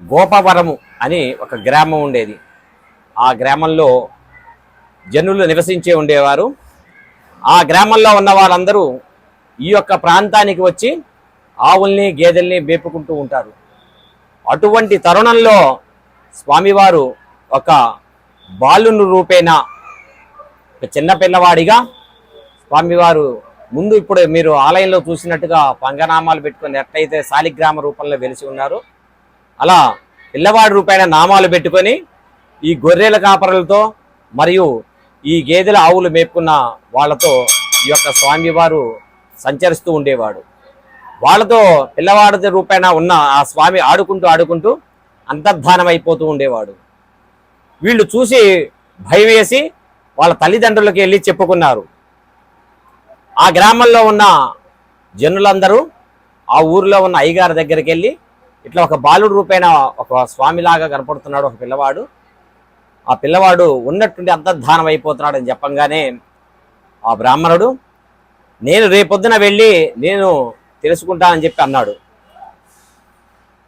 గోపవరము అని ఒక గ్రామం ఉండేది. ఆ గ్రామంలో జనులు నివసించే ఉండేవారు. ఆ గ్రామంలో ఉన్న వాళ్ళందరూ ఈ యొక్క ప్రాంతానికి వచ్చి ఆవుల్ని గేదెల్ని మేపుకుంటూ ఉంటారు. అటువంటి తరుణంలో స్వామివారు ఒక బాలును రూపేణ ఒక చిన్న పిల్లవాడిగా స్వామివారు ముందు ఇప్పుడు మీరు ఆలయంలో చూసినట్టుగా పంగనామాలు పెట్టుకుని ఎట్లయితే శాలిగ్రామ రూపంలో వెలిసి ఉన్నారు అలా పిల్లవాడి రూపాయన నామాలు పెట్టుకొని ఈ గొర్రెల కాపరులతో మరియు ఈ గేదెల ఆవులు మేపుకున్న వాళ్ళతో ఈ యొక్క స్వామివారు సంచరిస్తూ ఉండేవాడు. వాళ్ళతో పిల్లవాడి రూపాయన ఉన్న ఆ స్వామి ఆడుకుంటూ ఆడుకుంటూ అంతర్ధానం అయిపోతూ ఉండేవాడు. వీళ్ళు చూసి భయం వేసి వాళ్ళ తల్లిదండ్రులకి వెళ్ళి చెప్పుకున్నారు. ఆ గ్రామంలో ఉన్న జనులందరూ ఆ ఊరిలో ఉన్న అయ్యగారి దగ్గరికి వెళ్ళి ఇట్లా ఒక బాలుడు రూపేణ ఒక స్వామిలాగా కనపడుతున్నాడు ఒక పిల్లవాడు. ఆ పిల్లవాడు ఉన్నట్టుండి అంతర్ధానం అయిపోతున్నాడు అని చెప్పంగానే ఆ బ్రాహ్మణుడు నేను రేపొద్దున వెళ్ళి నేను తెలుసుకుంటానని చెప్పి అన్నాడు.